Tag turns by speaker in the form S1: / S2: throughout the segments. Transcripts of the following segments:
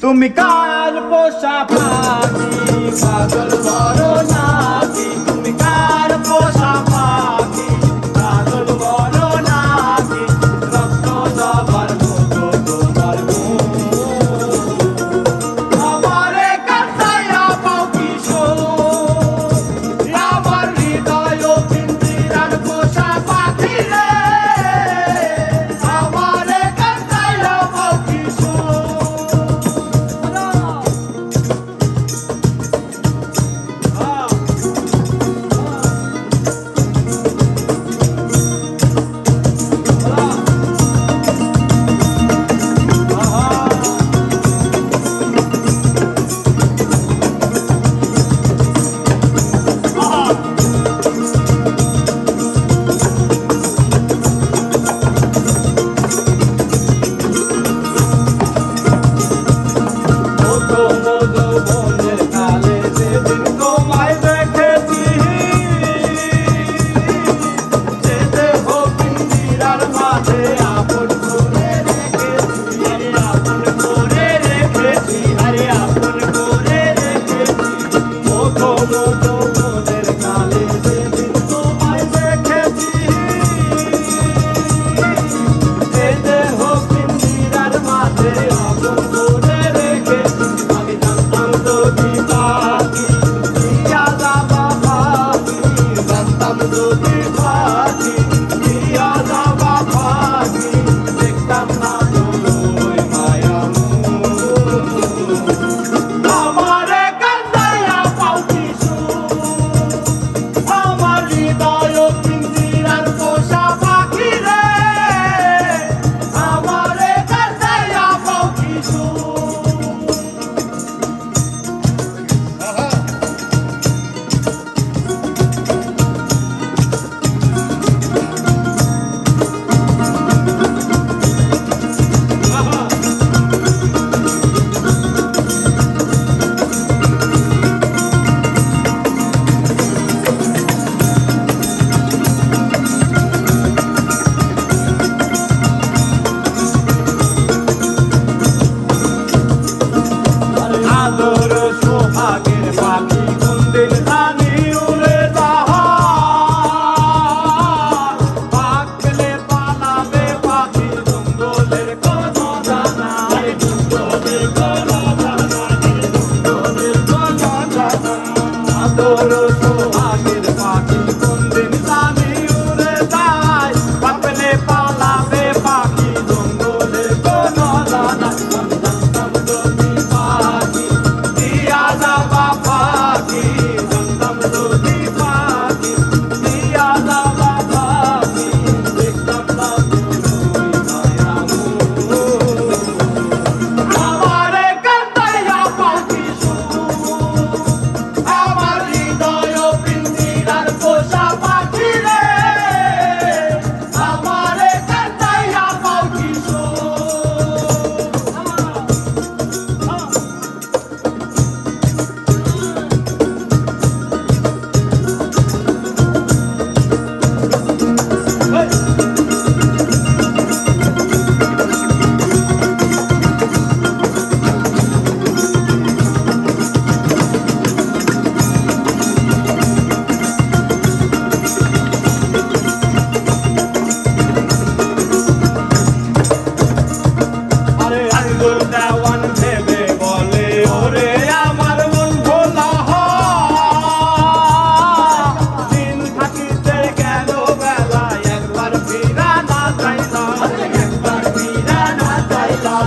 S1: তুমি কার পোষা পাখি? পাগল করো না। Thank you. সুন্দর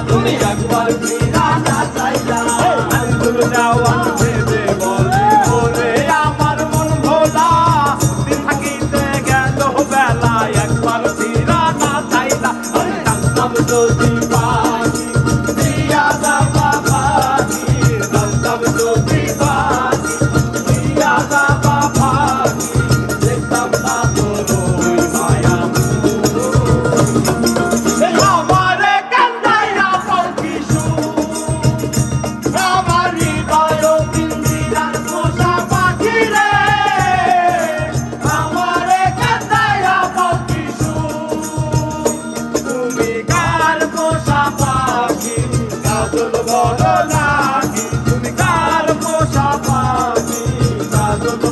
S1: তুমি একবার ফিরা না চাইলা আন্দুল দাওয়া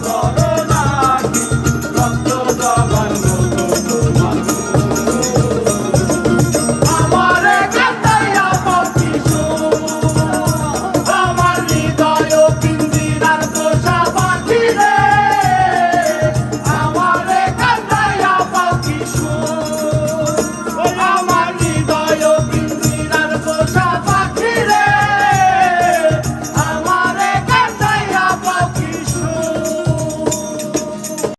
S1: Colorado.